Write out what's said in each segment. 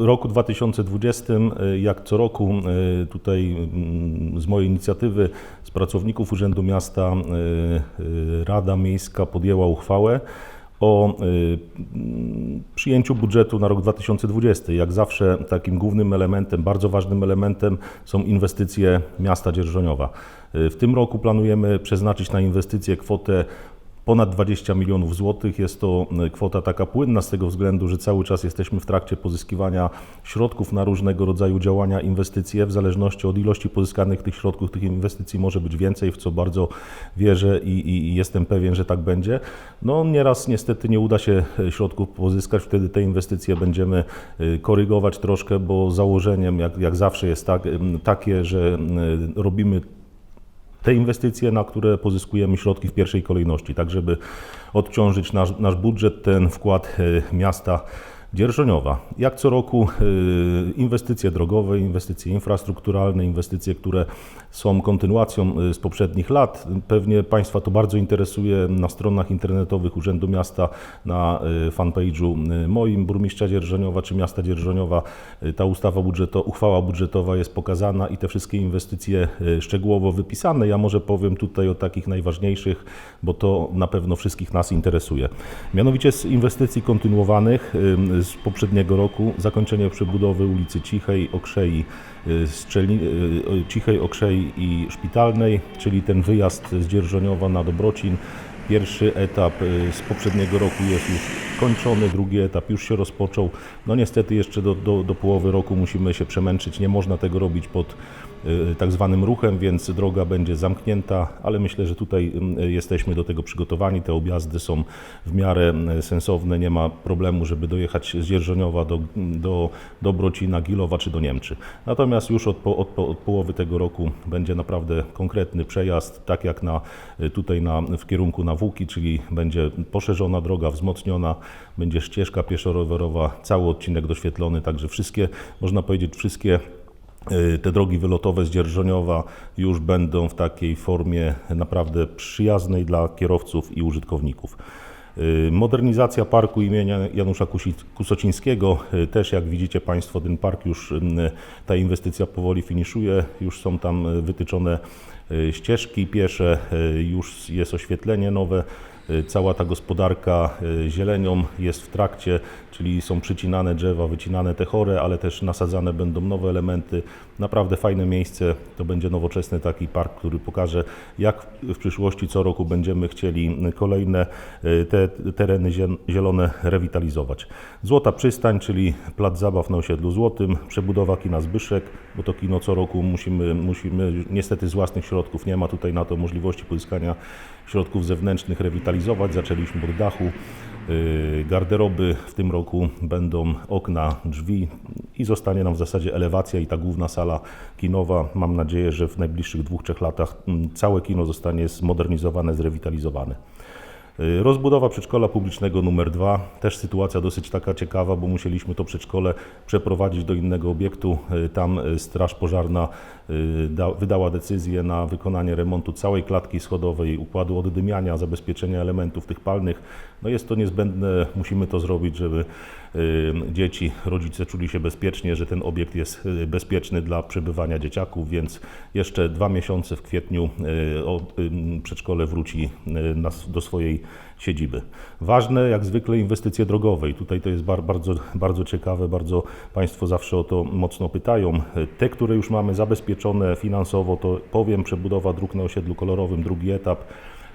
w roku 2020, y, jak co roku, y, tutaj mm, z mojej inicjatywy, z pracowników Urzędu Miasta, y, Rada Miejska podjęła uchwałę o mm, przyjęciu budżetu na rok 2020. Jak zawsze takim głównym elementem, bardzo ważnym elementem są inwestycje miasta Dzierżoniowa. W tym roku planujemy przeznaczyć na inwestycje kwotę ponad 20 milionów złotych. Jest to y, kwota taka płynna z tego względu, że cały czas jesteśmy w trakcie pozyskiwania środków na różnego rodzaju działania, inwestycje. W zależności od ilości pozyskanych tych środków, tych inwestycji może być więcej, w co bardzo wierzę i, i, jestem pewien, że tak będzie. No nieraz niestety nie uda się e, środków pozyskać, wtedy te inwestycje będziemy y, korygować troszkę, bo założeniem jak, jak zawsze jest tak, takie, że robimy te inwestycje, na które pozyskujemy środki w pierwszej kolejności, tak żeby odciążyć nasz, nasz budżet, ten wkład e, miasta Dzierżoniowa. Jak co roku e, inwestycje drogowe, inwestycje infrastrukturalne, inwestycje, które są kontynuacją e, z poprzednich lat. Pewnie Państwa to bardzo interesuje na stronach internetowych Urzędu Miasta, na e, fanpage'u moim, burmistrza Dzierżoniowa czy miasta Dzierżoniowa. Ta ustawa budżeto, uchwała budżetowa jest pokazana i te wszystkie inwestycje szczegółowo wypisane. Ja może powiem tutaj o takich najważniejszych, bo to na pewno wszystkich nas interesuje. Mianowicie z inwestycji kontynuowanych z poprzedniego roku zakończenie przebudowy ulicy Cichej, Okrzei, y, y, Cichej, Okrzei i Szpitalnej, czyli ten wyjazd z Dzierżoniowa na Dobrocin. Pierwszy etap y, z poprzedniego roku jest już kończony, drugi etap już się rozpoczął. No niestety jeszcze do, do, do połowy roku musimy się przemęczyć. Nie można tego robić pod tak zwanym ruchem, więc droga będzie zamknięta, ale myślę, że tutaj y, jesteśmy do tego przygotowani. Te objazdy są w miarę y, sensowne. Nie ma problemu, żeby dojechać z Dzierżoniowa do, do Dobrocina, Gilowa czy do Niemczy. Natomiast już od, po, od, po- od połowy tego roku będzie naprawdę konkretny przejazd, tak jak na, tutaj na, w kierunku na Włóki, czyli będzie poszerzona droga, wzmocniona, będzie ścieżka pieszo-rowerowa, cały odcinek doświetlony, także wszystkie, można powiedzieć, wszystkie y, te drogi wylotowe z Dzierżoniowa już będą w takiej formie naprawdę przyjaznej dla kierowców i użytkowników. Y, Modernizacja parku imienia Janusza Kusocińskiego, y, też jak widzicie Państwo, ten park już, y, ta inwestycja powoli finiszuje, już są tam y, wytyczone y, ścieżki piesze, y, już jest oświetlenie nowe, y, cała ta gospodarka y, zielenią jest w trakcie, czyli są przycinane drzewa, wycinane te chore, ale też nasadzane będą nowe elementy. Naprawdę fajne miejsce, to będzie nowoczesny taki park, który pokaże jak w przyszłości co roku będziemy chcieli kolejne y, te tereny zie- zielone rewitalizować. Złota Przystań, czyli plac zabaw na osiedlu Złotym, przebudowa kina Zbyszek, bo to kino co roku musimy, musimy niestety z własnych środków, nie ma tutaj na to możliwości pozyskania środków zewnętrznych rewitalizować. Zaczęliśmy od dachu. y, Garderoby w tym roku będą okna, drzwi i zostanie nam w zasadzie elewacja i ta główna sala kinowa. Mam nadzieję, że w najbliższych dwóch, trzech latach mm, całe kino zostanie zmodernizowane, zrewitalizowane. Y, Rozbudowa przedszkola publicznego numer 2, też sytuacja dosyć taka ciekawa, bo musieliśmy to przedszkole przeprowadzić do innego obiektu. Y, Tam Straż Pożarna wydała decyzję na wykonanie remontu całej klatki schodowej, układu oddymiania, zabezpieczenia elementów tych palnych. No jest to niezbędne, musimy to zrobić, żeby y, dzieci, rodzice czuli się bezpiecznie, że ten obiekt jest y, bezpieczny dla przebywania dzieciaków, więc jeszcze dwa miesiące w kwietniu y, y, przedszkole wróci y, do swojej siedziby. Ważne jak zwykle inwestycje drogowe i tutaj to jest bar, bardzo, bardzo ciekawe, bardzo Państwo zawsze o to mocno pytają. Te, które już mamy zabezpieczone finansowo, to powiem, przebudowa dróg na osiedlu kolorowym, drugi etap.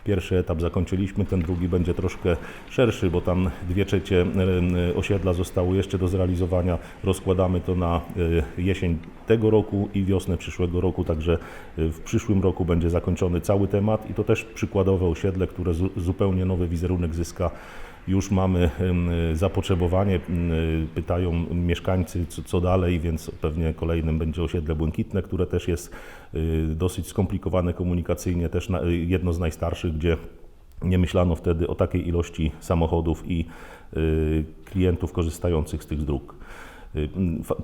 Pierwszy etap zakończyliśmy, ten drugi będzie troszkę szerszy, bo tam dwie trzecie e, osiedla zostało jeszcze do zrealizowania. Rozkładamy to na e, jesień tego roku i wiosnę przyszłego roku, także e, w przyszłym roku będzie zakończony cały temat i to też przykładowe osiedle, które zu- zupełnie nowy wizerunek zyska. Już mamy zapotrzebowanie, pytają mieszkańcy co, dalej, więc pewnie kolejnym będzie osiedle Błękitne, które też jest y, dosyć skomplikowane komunikacyjnie, też jedno z najstarszych, gdzie nie myślano wtedy o takiej ilości samochodów i y, klientów korzystających z tych dróg. Y,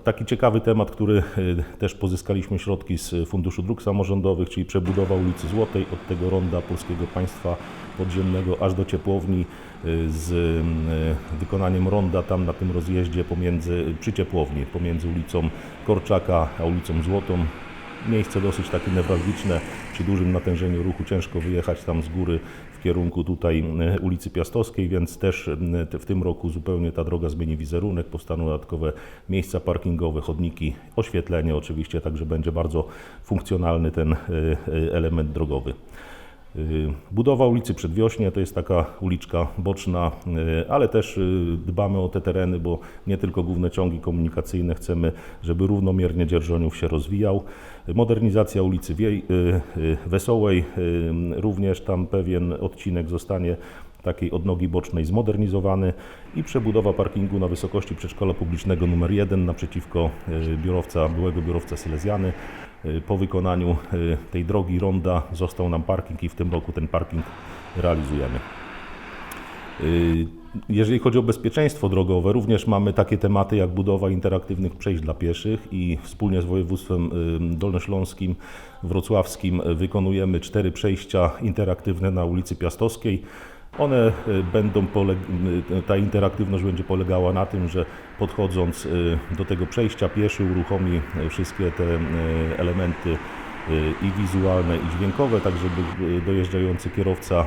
Taki ciekawy temat, który y, też pozyskaliśmy środki z Funduszu Dróg Samorządowych, czyli przebudowa ulicy Złotej od tego ronda Polskiego Państwa Podziemnego aż do ciepłowni y, z y, wykonaniem ronda tam na tym rozjeździe pomiędzy, przy ciepłowni, pomiędzy ulicą Korczaka a ulicą Złotą. Miejsce dosyć takie newralgiczne, przy dużym natężeniu ruchu ciężko wyjechać tam z góry w kierunku tutaj e, ulicy Piastowskiej, więc też e, w tym roku zupełnie ta droga zmieni wizerunek, powstaną dodatkowe miejsca parkingowe, chodniki, oświetlenie oczywiście, także będzie bardzo funkcjonalny ten e, element drogowy. Y, Budowa ulicy Przedwiośnie to jest taka uliczka boczna, y, ale też y, dbamy o te tereny, bo nie tylko główne ciągi komunikacyjne chcemy, żeby równomiernie Dzierżoniów się rozwijał. Modernizacja ulicy Wesołej, również tam pewien odcinek zostanie takiej odnogi bocznej zmodernizowany i przebudowa parkingu na wysokości przedszkola publicznego numer 1 naprzeciwko biurowca, byłego biurowca Silesiany. Y, Po wykonaniu y, tej drogi ronda został nam parking i w tym roku ten parking realizujemy. Y, Jeżeli chodzi o bezpieczeństwo drogowe, również mamy takie tematy jak budowa interaktywnych przejść dla pieszych i wspólnie z województwem dolnośląskim, wrocławskim wykonujemy cztery przejścia interaktywne na ulicy Piastowskiej. One y, będą y, ta interaktywność będzie polegała na tym, że podchodząc y, do tego przejścia pieszy uruchomi wszystkie te elementy i wizualne i dźwiękowe, tak żeby dojeżdżający kierowca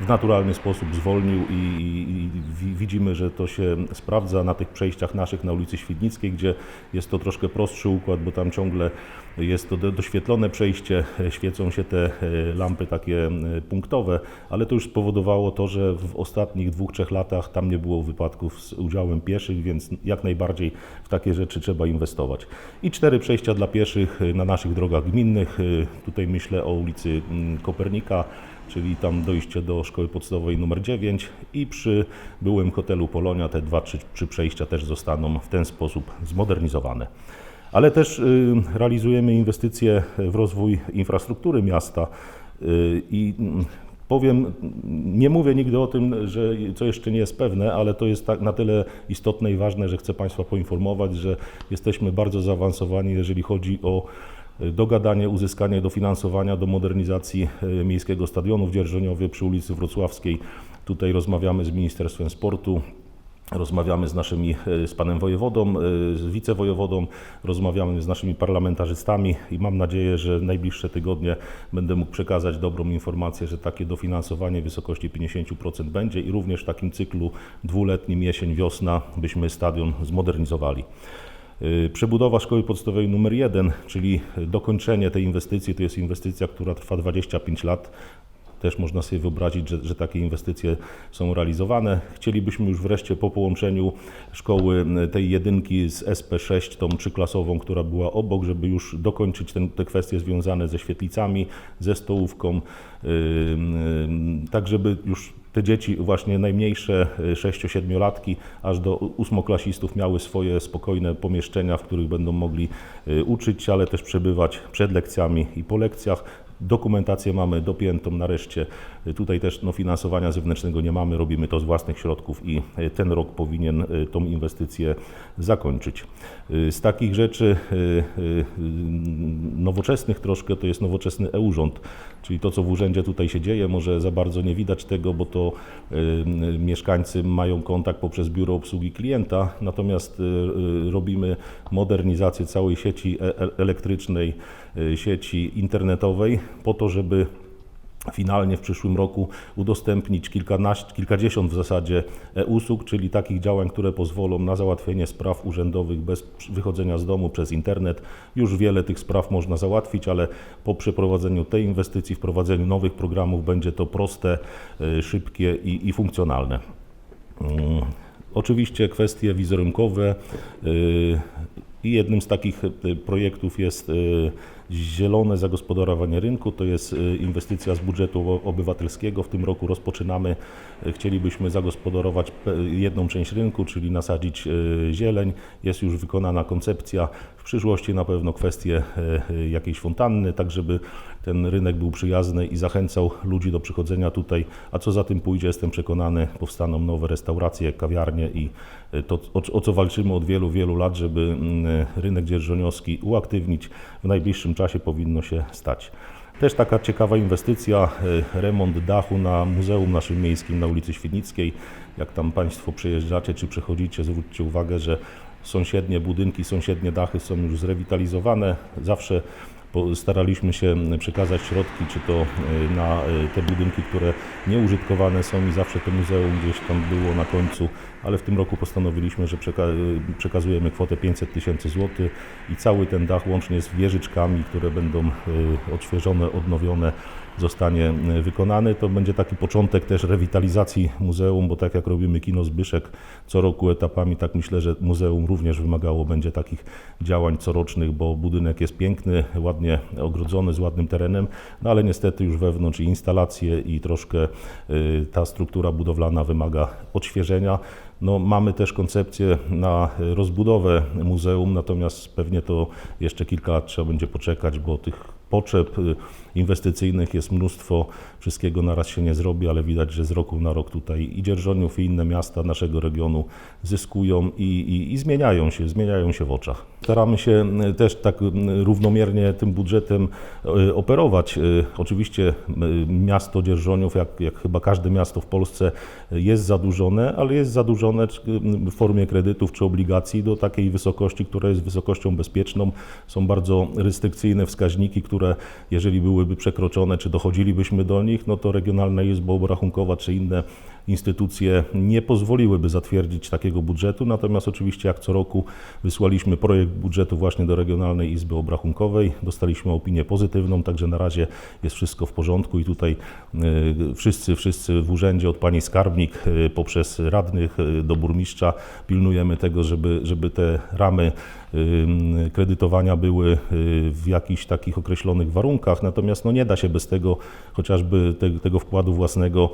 w naturalny sposób zwolnił i, i, i wi- widzimy, że to się sprawdza na tych przejściach naszych na ulicy Świdnickiej, gdzie jest to troszkę prostszy układ, bo tam ciągle jest to do- doświetlone przejście, świecą się te e, lampy takie e, punktowe, ale to już spowodowało to, że w ostatnich dwóch, trzech latach tam nie było wypadków z udziałem pieszych, więc jak najbardziej w takie rzeczy trzeba inwestować. I cztery przejścia dla pieszych e, na naszych drogach gminnych. Tutaj myślę o ulicy mm, Kopernika, czyli tam dojście do szkoły podstawowej numer 9 i przy byłym hotelu Polonia te dwa, trzy, trzy przejścia też zostaną w ten sposób zmodernizowane. Ale też y, realizujemy inwestycje w rozwój infrastruktury miasta y, i mm, powiem, nie mówię nigdy o tym, że co jeszcze nie jest pewne, ale to jest tak na tyle istotne i ważne, że chcę Państwa poinformować, że jesteśmy bardzo zaawansowani, jeżeli chodzi o dogadanie, uzyskanie dofinansowania do modernizacji e, miejskiego stadionu w Dzierżoniowie przy ulicy Wrocławskiej. Tutaj rozmawiamy z Ministerstwem Sportu, Rozmawiamy z naszymi, e, z panem wojewodą, e, z wicewojewodą, rozmawiamy z naszymi parlamentarzystami i mam nadzieję, że najbliższe tygodnie będę mógł przekazać dobrą informację, że takie dofinansowanie w wysokości 50% będzie i również w takim cyklu dwuletnim jesień-wiosna byśmy stadion zmodernizowali. Y, Przebudowa szkoły podstawowej numer 1, czyli dokończenie tej inwestycji, to jest inwestycja, która trwa 25 lat. Też można sobie wyobrazić, że, że takie inwestycje są realizowane. Chcielibyśmy już wreszcie po połączeniu szkoły y, tej jedynki z SP6, tą trzyklasową, która była obok, żeby już dokończyć ten, te kwestie związane ze świetlicami, ze stołówką, y, y, tak żeby już te dzieci, właśnie najmniejsze 6-7-latki, aż do ósmoklasistów miały swoje spokojne pomieszczenia, w których będą mogli y, uczyć się, ale też przebywać przed lekcjami i po lekcjach. Dokumentację mamy dopiętą nareszcie. Tutaj też no, finansowania zewnętrznego nie mamy, robimy to z własnych środków i y, ten rok powinien y, tą inwestycję zakończyć. Y, Z takich rzeczy nowoczesnych troszkę to jest nowoczesny e-urząd, czyli to, co w urzędzie tutaj się dzieje, może za bardzo nie widać tego, bo to mieszkańcy mają kontakt poprzez biuro obsługi klienta, natomiast robimy modernizację całej sieci e- e- elektrycznej, sieci internetowej po to, żeby finalnie w przyszłym roku udostępnić kilkanaście, kilkadziesiąt w zasadzie e-usług, czyli takich działań, które pozwolą na załatwienie spraw urzędowych bez wychodzenia z domu przez internet. Już wiele tych spraw można załatwić, ale po przeprowadzeniu tej inwestycji, wprowadzeniu nowych programów będzie to proste, y, szybkie i, i funkcjonalne. Mm, Oczywiście kwestie wizerunkowe y, i jednym z takich y, projektów jest y, zielone zagospodarowanie rynku, to jest y, inwestycja z budżetu obywatelskiego. W tym roku rozpoczynamy, chcielibyśmy zagospodarować jedną część rynku, czyli nasadzić y, zieleń. Jest już wykonana koncepcja. W przyszłości na pewno kwestie y, y, jakiejś fontanny, tak żeby ten rynek był przyjazny i zachęcał ludzi do przychodzenia tutaj, a co za tym pójdzie, jestem przekonany, powstaną nowe restauracje, kawiarnie i y, to, o, co walczymy od wielu, wielu lat, żeby mm, rynek dzierżoniowski uaktywnić, w najbliższym czasie powinno się stać. Też taka ciekawa inwestycja, remont dachu na Muzeum naszym miejskim na ulicy Świdnickiej. Jak tam Państwo przyjeżdżacie czy przechodzicie, zwróćcie uwagę, że sąsiednie budynki, sąsiednie dachy są już zrewitalizowane. Zawsze staraliśmy się przekazać środki, czy to y, na y, te budynki, które nieużytkowane są i zawsze to muzeum gdzieś tam było na końcu, ale w tym roku postanowiliśmy, że przeka- przekazujemy kwotę 500 tysięcy złotych i cały ten dach łącznie z wieżyczkami, które będą y, odświeżone, odnowione, zostanie y, wykonany. To będzie taki początek też rewitalizacji muzeum, bo tak jak robimy kino Zbyszek co roku etapami, tak myślę, że muzeum również wymagało będzie takich działań corocznych, bo budynek jest piękny, ładnie ogrodzony, z ładnym terenem, no ale niestety już wewnątrz i instalacje i troszkę y, ta struktura budowlana wymaga odświeżenia. No, mamy też koncepcję na rozbudowę muzeum, natomiast pewnie to jeszcze kilka lat trzeba będzie poczekać, bo tych potrzeb y, inwestycyjnych jest mnóstwo, wszystkiego naraz się nie zrobi, ale widać, że z roku na rok tutaj i Dzierżoniów i inne miasta naszego regionu zyskują i, i, i zmieniają się, zmieniają się w oczach. Staramy się y, też tak y, równomiernie tym budżetem operować. Oczywiście miasto Dzierżoniów, jak, jak chyba każde miasto w Polsce, jest zadłużone, ale jest zadłużone w formie kredytów czy obligacji do takiej wysokości, która jest wysokością bezpieczną. Są bardzo restrykcyjne wskaźniki, które jeżeli byłyby przekroczone, czy dochodzilibyśmy do nich, no to Regionalna Izba Obrachunkowa czy inne instytucje nie pozwoliłyby zatwierdzić takiego budżetu. Natomiast oczywiście jak co roku wysłaliśmy projekt budżetu właśnie do Regionalnej Izby Obrachunkowej. Dostaliśmy opinię pozytywną, także na razie jest wszystko w porządku i tutaj y, wszyscy, wszyscy w urzędzie od pani skarbnik y, poprzez radnych y, do burmistrza pilnujemy tego, żeby, żeby te ramy kredytowania były w jakichś takich określonych warunkach, natomiast no nie da się bez tego chociażby te, tego wkładu własnego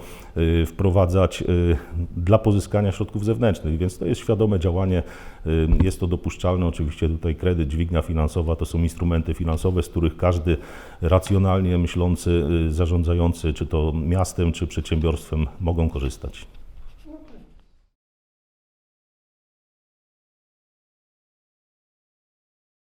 wprowadzać y, dla pozyskania środków zewnętrznych, więc to jest świadome działanie, y, jest to dopuszczalne, oczywiście tutaj kredyt, dźwignia finansowa to są instrumenty finansowe, z których każdy racjonalnie myślący y, zarządzający, czy to miastem, czy przedsiębiorstwem mogą korzystać.